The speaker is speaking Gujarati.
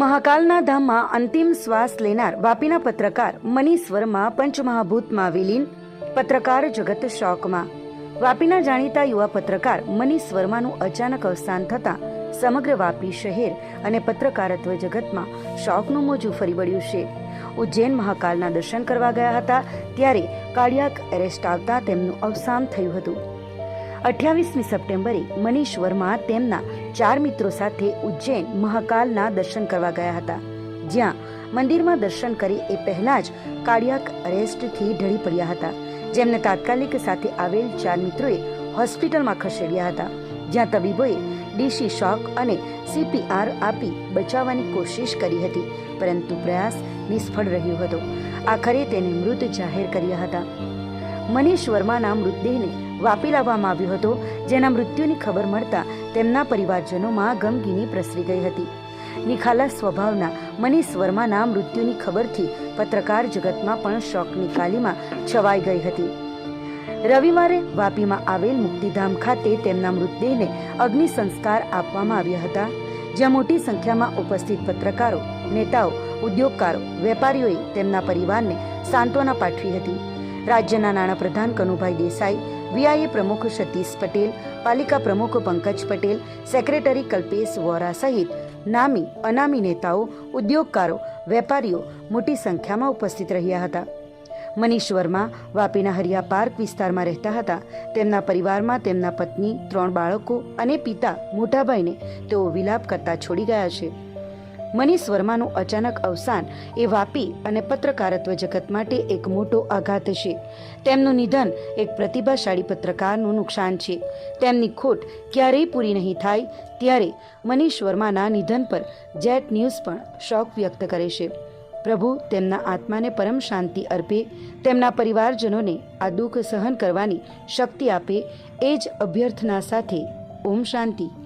મહાકાલના ધામમાં અંતિમ શ્વાસ લેનાર વાપીના પત્રકાર મનીષ વર્મા પંચમહાભૂતમાં વિલીન પત્રકાર જગત શોકમાં. વાપીના જાણીતા યુવા પત્રકાર મનીષ વર્માનું અચાનક અવસાન થતાં સમગ્ર વાપી શહેર અને પત્રકારત્વ જગતમાં શોકનું મોજું ફરી વળ્યું છે. ઉજ્જૈન મહાકાલના દર્શન કરવા ગયા હતા, ત્યારે કાર્ડિયાક એરેસ્ટ આવતા તેમનું અવસાન થયું હતું. અઠ્યાવીસમી સપ્ટેમ્બરે મનીષ વર્મા તેમના ચાર મિત્રો સાથે ઉજ્જૈન મહાકાલના દર્શન કરવા ગયા હતા. જ્યાં મંદિરમાં દર્શન કરી એ પહેલા જ કાર્ડિયાક અરેસ્ટથી ઢળી પડ્યા હતા. જેમને તાત્કાલિક સાથે આવેલ ચાર મિત્રોએ હોસ્પિટલમાં ખસેડ્યા હતા. જ્યાં તબીબોએ ડીસી શોક અને સીપીઆર આપી બચાવવાની કોશિશ કરી હતી, પરંતુ પ્રયાસ નિષ્ફળ રહ્યો હતો. આખરે તેને મૃત જાહેર કર્યા હતા. મનીષ વર્માના મૃતદેહને વાપી લાવવામાં આવ્યો હતો, જેના મૃત્યુની ખબર મળતા તેમના પરિવારજનોમાં ગમગીની પ્રસરી ગઈ હતી. નિખાલા સ્વભાવના મનીષ વર્માના મૃત્યુની ખબરથી પત્રકાર જગતમાં પણ શોકની કાલીમાં છવાઈ ગઈ હતી. રવિવારે વાપીમાં આવેલ મુક્તિધામ ખાતે તેમના મૃતદેહને અગ્નિ સંસ્કાર આપવામાં આવ્યા હતા, જ્યાં મોટી સંખ્યામાં ઉપસ્થિત પત્રકારો, નેતાઓ, ઉદ્યોગકારો, વેપારીઓએ તેમના પરિવારને સાંત્વના પાઠવી હતી. રાજ્યના નાણાપ્રધાન કનુભાઈ દેસાઈ વીઆઈએ પ્રમુખ સતીશ પટેલ, પાલિકા પ્રમુખ પંકજ પટેલ, સેક્રેટરી કલ્પેશ વોરા સહિત નામી, અનામી નેતાઓ, ઉદ્યોગકારો, વેપારીઓ મોટી સંખ્યામાં ઉપસ્થિત રહ્યા હતા. મનીષ વર્મા વાપીના હરિયા પાર્ક વિસ્તારમાં રહેતા હતા. તેમના પરિવારમાં તેમના પત્ની, ત્રણ બાળકો અને પિતા મોટાભાઈને તેઓ વિલાપ કરતા છોડી ગયા છે. મનીષ વર્માનું અચાનક અવસાન એ વાપી અને પત્રકારત્વ જગત માટે એક મોટો આઘાત છે. તેમનું નિધન એક પ્રતિભાશાળી પત્રકારનું નુકસાન છે. તેમની ખોટ ક્યારેય પૂરી નહીં થાય ત્યારે મનીષ વર્માના નિધન પર જેટ ન્યૂઝ પણ શોક વ્યક્ત કરે છે. પ્રભુ તેમના આત્માને પરમ શાંતિ અર્પે, તેમના પરિવારજનોને આ દુઃખ સહન કરવાની શક્તિ આપે, એ જ અભ્યર્થના સાથે ઓમ શાંતિ.